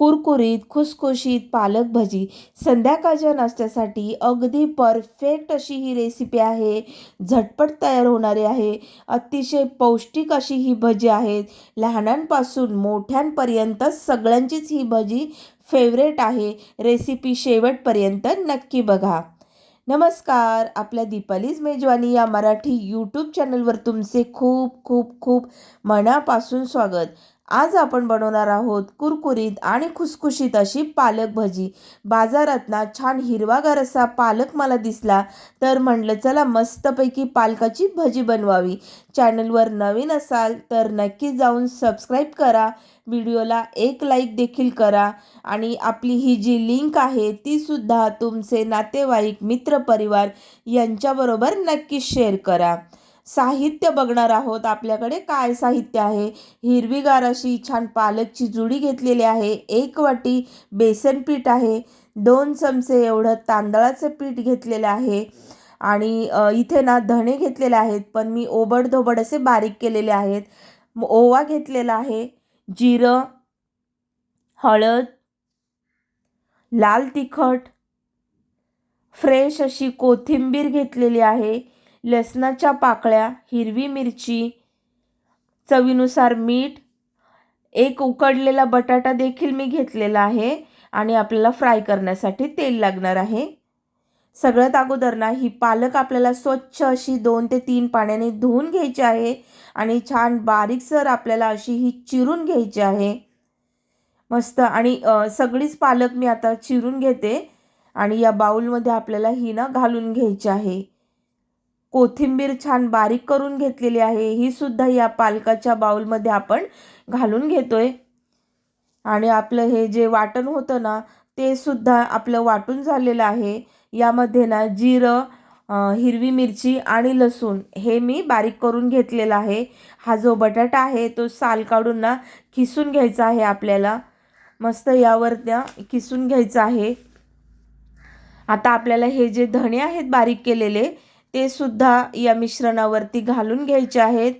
कुरकुरीत खुसखुशीत पालक भजी संध्याकाळच्या नाश्त्यासाठी अगदी परफेक्ट अशी ही रेसिपी आहे. झटपट तयार होणारी आहे. अतिशय पौष्टिक अशी ही भजी आहेत. लहानांपासून मोठ्यांपर्यंत सगळ्यांचीच ही भजी फेवरेट आहे. रेसिपी शेवटपर्यंत नक्की बघा. नमस्कार आपल्या दीपालीज मेजवानी या मराठी यूट्यूब चॅनलवर तुमचे खूप खूप खूप मनापासून स्वागत. आज आपण बनवणार आहोत कुरकुरीत आणि खुसखुशीत अशी पालक भजी. बाजारात ना छान हिरवागार असा पालक मला दिसला तर म्हणलं चला मस्तपैकी पालकाची भजी बनवावी. चॅनलवर नवीन असाल तर नक्की जाऊन सबस्क्राईब करा. व्हिडिओला एक लाईक देखील करा. आणि आपली ही जी लिंक आहे ती सुद्धा तुमचे नातेवाईक मित्रपरिवार यांच्याबरोबर नक्की शेअर करा. साहित्य बघणार आहोत. आपल्याकडे काय साहित्य आहे? हिरवीगार अशी छान पालकची जुडी घेतलेली आहे. एक वाटी बेसन पीठ आहे. दोन चमचे एवढं तांदळाचं पीठ घेतलेलं आहे. आणि इथे ना धणे घेतलेले आहेत. पण मी ओबडधोबड असे बारीक केलेले आहेत. ओवा घेतलेला आहे. जिरं हळद लाल तिखट फ्रेश अशी कोथिंबीर घेतलेली आहे. लसणाच्या पाकळ्या हिरवी मिरची चवीनुसार मीठ एक उकडलेला बटाटा देखील मी घेतलेला आहे आणि आपल्याला फ्राय करण्यासाठी तेल लागणार आहे. सगळ्यात अगोदर ना ही पालक आपल्याला स्वच्छ अशी दोन ते तीन पाण्याने धुवून घ्यायची आहे आणि छान बारीकसर आपल्याला अशी ही चिरून घ्यायची आहे. मस्त. आणि सगळीच पालक मी आता चिरून घेते आणि या बाऊलमध्ये आपल्याला ही ना घालून घ्यायची आहे. कोथिंबीर छान बारीक करून घेतलेली आहे. ही सुद्धा या पालकाच्या बाउलमध्ये आपण घालून घेतोय. आणि आपलं हे जे वाटण होतं ना ते सुद्धा आपलं वाटून झालेलं आहे. यामध्ये ना जिरं हिरवी मिरची आणि लसूण हे मी बारीक करून घेतलेलं आहे. हा जो बटाटा आहे तो साल काढून ना किसून घ्यायचा आहे आपल्याला. मस्त यावर त्या किसून घ्यायचं आहे. आता आपल्याला हे जे धणे आहेत बारीक केलेले ते सुद्धा या मिश्रणावरती घालून घ्यायचे आहेत.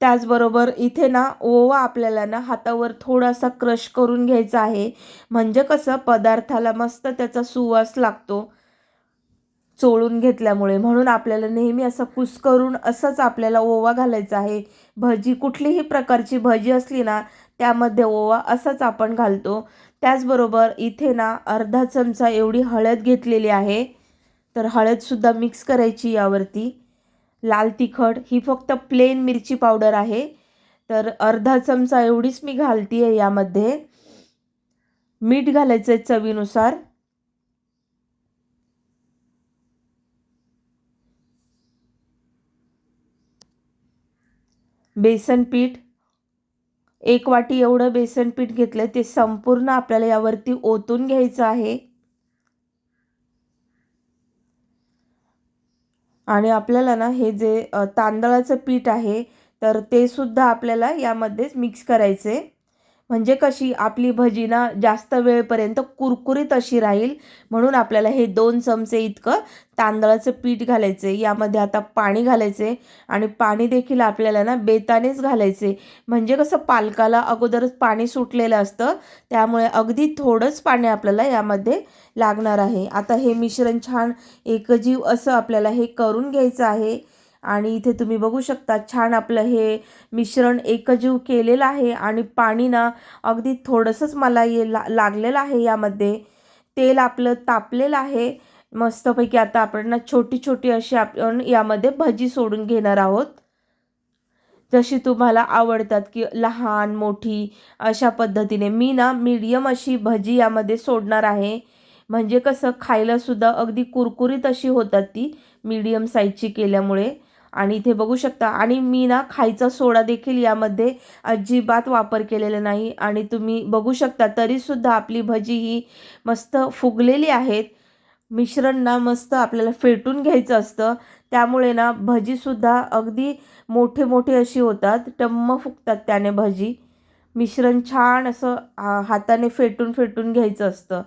त्याचबरोबर इथे ना ओवा आपल्याला ना हातावर थोडासा क्रश करून घ्यायचा आहे. म्हणजे कसं पदार्थाला मस्त त्याचा सुवास लागतो. चोळून घेतल्यामुळे. म्हणून आपल्याला नेहमी असं कुसकरून असंच आपल्याला ओवा घालायचा आहे. भजी कुठलीही प्रकारची भजी असली ना त्यामध्ये ओवा असंच आपण घालतो. त्याचबरोबर इथे ना अर्धा चमचा एवढी हळद घेतलेली आहे. तर हळदसुद्धा मिक्स करायची यावरती. लाल तिखट ही फक्त प्लेन मिरची पावडर आहे. तर अर्धा चमचा एवढीच मी घालती आहे यामध्ये. मीठ घालायचं आहे चवीनुसार. बेसन पीठ. एक वाटी एवढं बेसन पीठ घेतलं ते संपूर्ण आपल्याला यावरती ओतून घ्यायचं आहे. आणि आपल्याला ना हे जे तांदळाचं पीठ आहे तर ते सुद्धा आपल्याला यामध्येच मिक्स करायचे म्हणजे कशी आपली भजी ना जास्त वेळपर्यंत कुरकुरीत अशी राहील. म्हणून आपल्याला हे दोन चमचे इतकं तांदळाचं पीठ घालायचे यामध्ये आता पाणी घालायचे आणि पाणी देखील आपल्याला ना बेतानेच घालायचे. म्हणजे कसं पालकाला अगोदरच पाणी सुटलेलं असतं त्यामुळे अगदी थोडंच पाणी आपल्याला यामध्ये लागणार आहे. आता हे मिश्रण छान एकजीव असं आपल्याला हे करून घ्यायचं आहे. आणि इथे तुम्ही बघू शकता छान आपलं हे मिश्रण एकजीव केलेलं आहे आणि पाणी ना अगदी थोडंसंच मला ये ला लागलेलं आहे यामध्ये. तेल आपलं तापलेलं आहे. मस्तपैकी आता आपण ना छोटी छोटी अशी आपण यामध्ये भजी सोडून घेणार आहोत. जशी तुम्हाला आवडतात की लहान मोठी अशा पद्धतीने. मी ना मीडियम अशी भजी यामध्ये सोडणार आहे. म्हणजे कसं खायलासुद्धा अगदी कुरकुरीत अशी होतात ती मीडियम साईजची केल्यामुळे. आणि इथे बघू शकता आणि मी ना खायचा सोडा देखील यामध्ये अजिबात वापर केलेला नाही. आणि तुम्ही बघू शकता तरीसुद्धा आपली भजी ही मस्त फुगलेली आहेत. मिश्रण ना मस्त आपल्याला फेटून घ्यायचं असतं. त्यामुळे ना भजीसुद्धा अगदी मोठे मोठे अशी होतात टम्म फुगतात त्याने भजी. मिश्रण छान असं हाताने फेटून फेटून घ्यायचं असतं.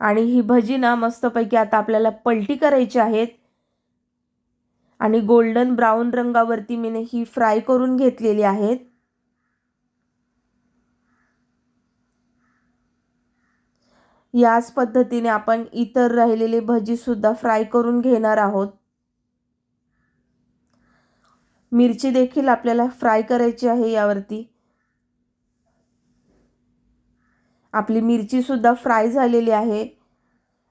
आणि ही भजी ना मस्तपैकी आता आपल्याला पलटी करायची आहेत. आणि गोल्डन ब्राऊन रंगावरती मी ही फ्राय करून घेतलेली आहेत. याच पद्धतीने आपण इतर राहिलेले भजीसुद्धा फ्राय करून घेणार आहोत. मिरची देखील आपल्याला फ्राय करायची आहे यावरती. आपली मिरचीसुद्धा फ्राय झालेली आहे.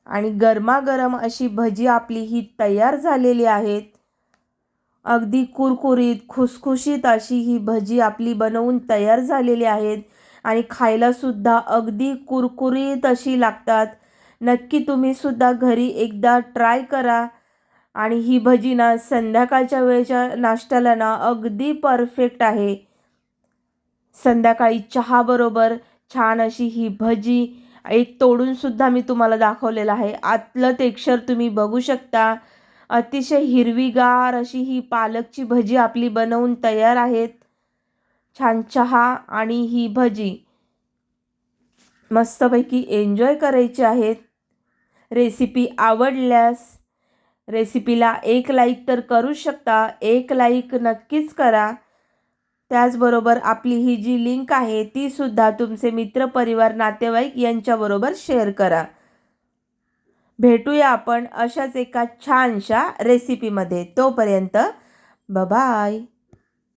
आणि गरमागरम अशी भजी आपली ही तयार झालेली आहेत. अगदी कुरकुरीत खुसखुशीत अशी ही भजी आपली बनवून तयार झालेली आहेत. आणि खायलासुद्धा अगदी कुरकुरीत अशी लागतात. नक्की तुम्हीसुद्धा घरी एकदा ट्राय करा. आणि ही भजी ना संध्याकाळच्या वेळेच्या नाश्त्याला ना अगदी परफेक्ट आहे. संध्याकाळी चहाबरोबर छान अशी ही भजी एक तोडूनसुद्धा मी तुम्हाला दाखवलेलं आहे. आतलं टेक्स्चर तुम्ही बघू शकता. अतिशय हिरवीगार अशी ही पालकची भजी आपली बनवून तयार आहेत. छान चहा आणि ही भजी मस्तपैकी एन्जॉय करायची आहेत. रेसिपी आवडल्यास रेसिपीला एक लाईक तर करू शकता. एक लाईक नक्कीच करा. त्याचबरोबर आपली ही जी लिंक आहे तीसुद्धा तुमचे मित्रपरिवार नातेवाईक यांच्याबरोबर शेअर करा. भेटूया आपण अशाच एका छानशा रेसिपीमध्ये तोपर्यंत बाय